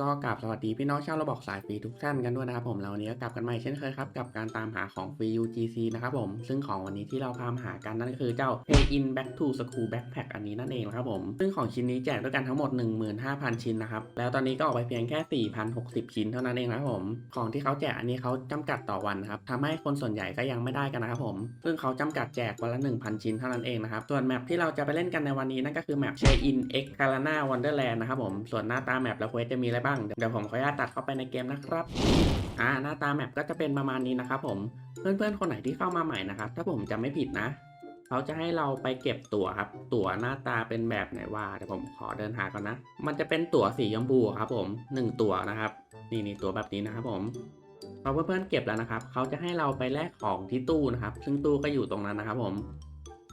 ก็กราบสวัสดีพี่น้องชาวระบอกสายฟรีทุกท่านกันด้วยนะครับผมแล้ววันนี้ก็กลับกันใหม่เช่นเคยครับกับการตามหาของฟรี UGC นะครับผมซึ่งของวันนี้ที่เราพามาหากันนั่นก็คือเจ้า Pay in Back to School Backpack อันนี้นั่นเองนะครับผมซึ่งของชิ้นนี้แจกด้วยกันทั้งหมด 15,000 ชิ้นนะครับแล้วตอนนี้ก็ออกไปเพียงแค่ 4,060 ชิ้นเท่านั้นเองนะครับผมของที่เขาแจกอันนี้เขาจำกัดต่อวันนะครับทำให้คนส่วนใหญ่ก็ยังไม่ได้กันนะครับผมซึ่งเขาจำกัดแจกวันละ 1,000 ชิ้นเท่านั้นเองนะครับส่วนแมปที่เราจะไปเล่นกันในวันนี้นั่นก็คือแมป Chain X g a l a n a Wonderland นะครับผมส่วนหน้าตาแมปและเควสจะมีอะไรบ้าง เดี๋ยวผมขออนุญาตตัดเข้าไปในเกมนะครับ อ่าหน้าตาแมปก็จะเป็นประมาณนี้นะครับผม เพื่อนๆ คนไหนที่เข้ามาใหม่นะครับ ถ้าผมจำไม่ผิดนะ เขาจะให้เราไปเก็บตั๋วครับ ตั๋วหน้าตาเป็นแบบไหนว่าเดี๋ยวผมขอเดินหาก่อนนะ มันจะเป็นตั๋วสีชมพูครับผมหนึ่งตั๋วนะครับ นี่นี่ตั๋วแบบนี้นะครับผมพอเพื่อนๆเก็บแล้วนะครับ เขาจะให้เราไปแลกของที่ตู้นะครับ ซึ่งตู้ก็อยู่ตรงนั้นนะครับผม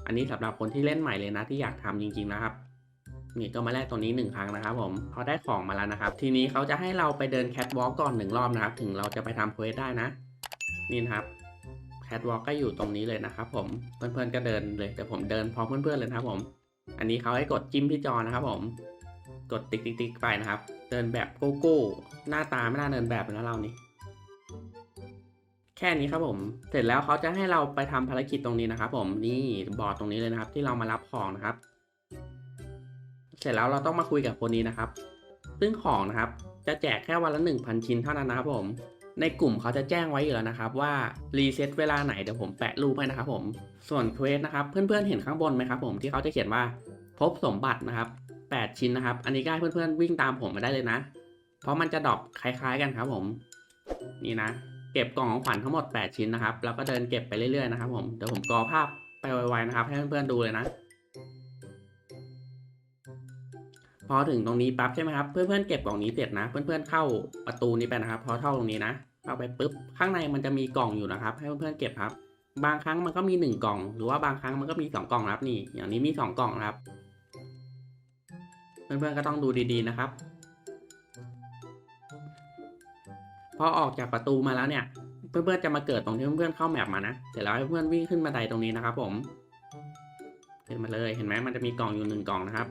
อันนี้สำหรับคนที่เล่นใหม่เลยนะที่อยากทำจริง ๆนะครับ นี่ก็มาแลกตรงนี้หนึ่งครั้งนะครับผมพอได้ของมาแล้วนะครับ ทีนี้เขาจะให้เราไปเดินแคทวอล์กก่อนหนึ่งรอบนะครับ ถึงเราจะไปทำเควสได้นะ นี่นะครับแคทวอล์กก็อยู่ตรงนี้เลยนะครับผมเพื่อนๆก็เดินเลยแต่ผมเดินพร้อมเพื่อนๆเลยนะครับผม อันนี้เขาให้กดจิ้มที่จอนะครับผม กดติ๊กติ๊กติ๊กไปนะครับ เดินแบบโกโก้หน้าตาไม่น่าเดินแบบนะเรานี่แค่นี้ครับผม เสร็จแล้วเขาจะให้เราไปทำภารกิจตรงนี้นะครับผม นี่บอร์ดตรงนี้เลยนะครับ ที่เรามารับของนะครับ เสร็จแล้วเราต้องมาคุยกับคนนี้นะครับ ซึ่งของนะครับจะแจกแค่วันละ 1,000 ชิ้นเท่านั้นนะครับผม ในกลุ่มเขาจะแจ้งไว้อยู่แล้วนะครับ ว่ารีเซ็ตเวลาไหนเดี๋ยวผมแปะรูปให้นะครับผม ส่วนเควสนะครับเพื่อนๆเห็นข้างบนไหมครับผมที่เขาจะเขียนว่าพบสมบัตินะครับ 8 ชิ้นนะครับ อันนี้ก็ให้เพื่อนๆวิ่งตามผมมาได้เลยนะ เพราะมันจะดรอปคล้ายๆกันครับผม นี่นะเก็บกล่องของขวัญทั้งหมด 8 ชิ้นนะครับ แล้วก็เดินเก็บไปเรื่อยๆนะครับผม เดี๋ยวผมกรอภาพไปไวๆนะครับ ให้เพื่อนๆดูเลยนะ พอถึงตรงนี้ปั๊บใช่ไหมครับ เพื่อนๆเก็บกล่องนี้เสร็จนะ เพื่อนๆเข้าประตูนี้ไปนะครับ พอเข้าตรงนี้นะเข้าไปปุ๊บข้างในมันจะมีกล่องอยู่นะครับ ให้เพื่อนๆเก็บครับ บางครั้งมันก็มีหนึ่งกล่อง หรือว่าบางครั้งมันก็มีสองกล่องครับนี่ อย่างนี้มีสองกล่องครับ เพื่อนๆก็ต้องดูดีๆนะครับ พอออกจากประตูมาแล้วเนี่ย เพื่อนๆจะมาเกิดตรงที่เพื่อนๆเข้าแมปมานะเสร็จแล้วให้เพื่อนวิ่งขึ้นบันไดตรงนี้นะครับ ผมขึ้นมาเลยเห็นไหมมันจะมีกล่องอยู่หนึ่งกล่องนะครับ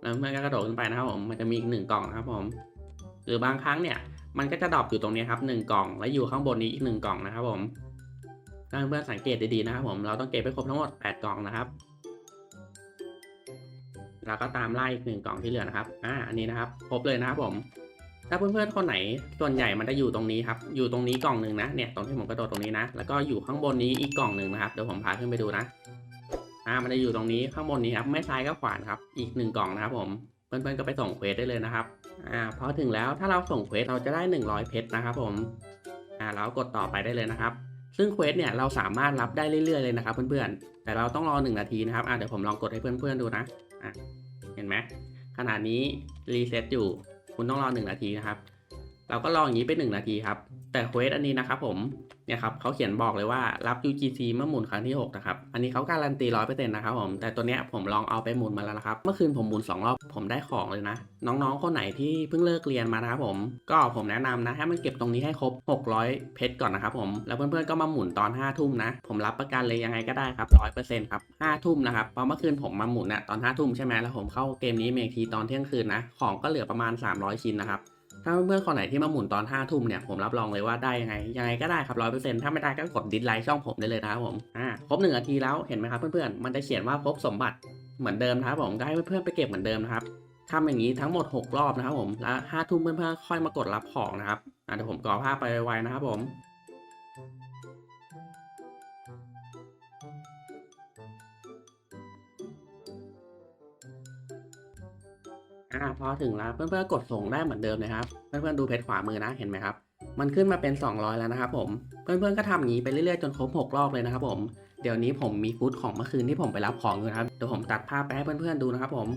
แล้วเพื่อนก็กระโดดขึ้นไปนะครับผมมันจะมีอีกหนึ่งกล่องนะครับผมหรือบางครั้งเนี่ยมันก็จะดรอปอยู่ตรงนี้ครับหนึ่งกล่อง แล้วอยู่ข้างบนนี้อีกหนึ่งกล่องนะครับผมถ้าเพื่อนๆสังเกตดีๆนะครับผมเราต้องเก็บไปครบทั้งหมดแปดกล่องนะครับแล้วก็ตามไล่อีกหนึ่งกล่องที่เหลือนะครับ อ่า อันนี้นะครับ ครบเลยนะครับผม ถ้าเพื่อนๆคนไหน ส่วนใหญ่มันจะอยู่ตรงนี้ครับ อยู่ตรงนี้กล่องหนึ่งนะ เนี่ย ตรงที่ผมกระโดดตรงนี้นะ แล้วก็อยู่ข้างบนนี้อีกกล่องหนึ่งนะครับ เดี๋ยวผมพาขึ้นไปดูนะ อ่ามันจะอยู่ตรงนี้ข้างบนนี้ครับไม่ซ้ายก็ขวาครับ อีกหนึ่งกล่องนะครับผมเพื่อนๆก็ไปส่งเควสได้เลยนะครับอ่าพอถึงแล้วถ้าเราส่งเควสเราจะได้ 100 เพชรนะครับผมอ่าแล้วกดต่อไปได้เลยนะครับ ซึ่งเควสเนี่ยเราสามารถรับได้เรื่อยๆเลยนะครับเพื่อนๆ แต่เราต้องรอ 1 นาทีนะครับอ่าเดี๋ยวผมลองกดให้เพื่อนๆดูนะอะเห็นไหมขณะนี้รีเซ็ตอยู่คุณต้องรอ 1 นาทีนะครับ เราก็รออย่างนี้ไป 1 นาทีครับ แต่เควสอันนี้นะครับผมเนี่ยครับเขาเขียนบอกเลยว่ารับ UGC เมื่อหมุนครั้งที่ 6 นะครับ อันนี้เขาการันตีร้อยเปอร์เซ็นต์นะครับผมแต่ตัวเนี้ยผมลองเอาไปหมุนมาแล้วนะครับ เมื่อคืนผมหมุน 2 รอบผมได้ของเลยนะ น้องๆ คนไหนที่เพิ่งเลิกเรียนมานะครับผม ก็ผมแนะนำนะให้มันเก็บตรงนี้ให้ครบ 600 เพชรก่อนนะครับผมแล้วเพื่อนๆก็มาหมุนตอน 5 ทุ่มนะ ผมรับประกันเลยยังไงก็ได้ครับ100%ครับ5ทุ่มนะครับเพราะเมื่อคืนผมมาหมุนน่ะตอน5ทุ่มใช่ไหมแล้วผมเข้าเกมนี้เมกทีตอนเที่ยงคืนนะของก็เหลือประมาณ 300 ชิ้นนะครับ ถ้าเพื่อนๆคนไหนที่มาหมุนตอน5้าทุ่มเนี่ยผมรับรองเลยว่าได้ยังไงยังไงก็ได้ครับร้อยเปอร์เซ็นต์ถ้าไม่ได้ก็กดดิสไลค์ช่องผมได้เลยนะครับผมอ่าครบหนึ่งนาทีแล้วเห็นไหมครับเพื่อนๆมันจะเขียนว่าพบสมบัติเหมือนเดิมนะครับผมก็ให้เพื่อนๆไปเก็บเหมือนเดิมนะครับทำอย่างนี้ทั้งหมด 6 รอบนะครับผมแล้วห้าทุ่มเพื่อนๆค่อยมากดรับของนะครับอ่าเดี๋ยวผมกรอภาพไปไวๆนะครับผม อ่าพอถึงแล้วเพื่อนๆกดส่งได้เหมือนเดิมเลยครับ เพื่อนๆดูเพจขวามือนะเห็นไหมครับ มันขึ้นมาเป็น 200 แล้วนะครับผมเพื่อนๆก็ทำอย่างนี้ไปเรื่อยๆจนครบ6รอบเลยนะครับผมเดี๋ยวนี้ผมมีฟุตของเมื่อคืนที่ผมไปรับของอยู่นะครับเดี๋ยวผมตัดภาพไปให้เพื่อนๆดูนะครับผม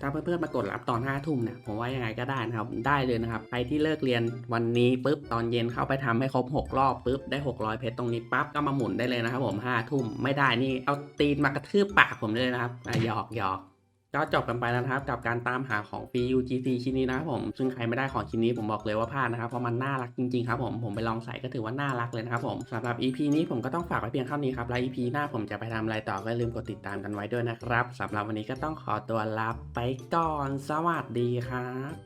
ถ้าเพื่อนๆมากดรับตอน5ทุ่มเนี่ยผมว่ายังไงก็ได้นะครับ ได้เลยนะครับใครที่เลิกเรียนวันนี้ปุ๊บตอนเย็นเข้าไปทำให้ครบ 6 รอบปุ๊บได้ 600 เพชรตรงนี้ปั๊บก็มาหมุนได้เลยนะครับผม5ทุ่มไม่ได้นี่เอาตีนมากระทืบปากผมเลยนะครับหยอกหยอก ก็จบกันไปแล้วนะครับกับการตามหาของฟรี UGC ชิ้นนี้นะครับผมซึ่งใครไม่ได้ของชิ้นนี้ผมบอกเลยว่าพลาดนะครับเพราะมันน่ารักจริงๆครับผมผมไปลองใส่ก็ถือว่าน่ารักเลยนะครับผมสำหรับ EP นี้ผมก็ต้องฝากไว้เพียงเท่านี้ครับและ EP หน้าผมจะไปทำอะไรต่อก็ลืมกดติดตามกันไว้ด้วยนะครับสำหรับวันนี้ก็ต้องขอตัวลาไปก่อน สวัสดีครับ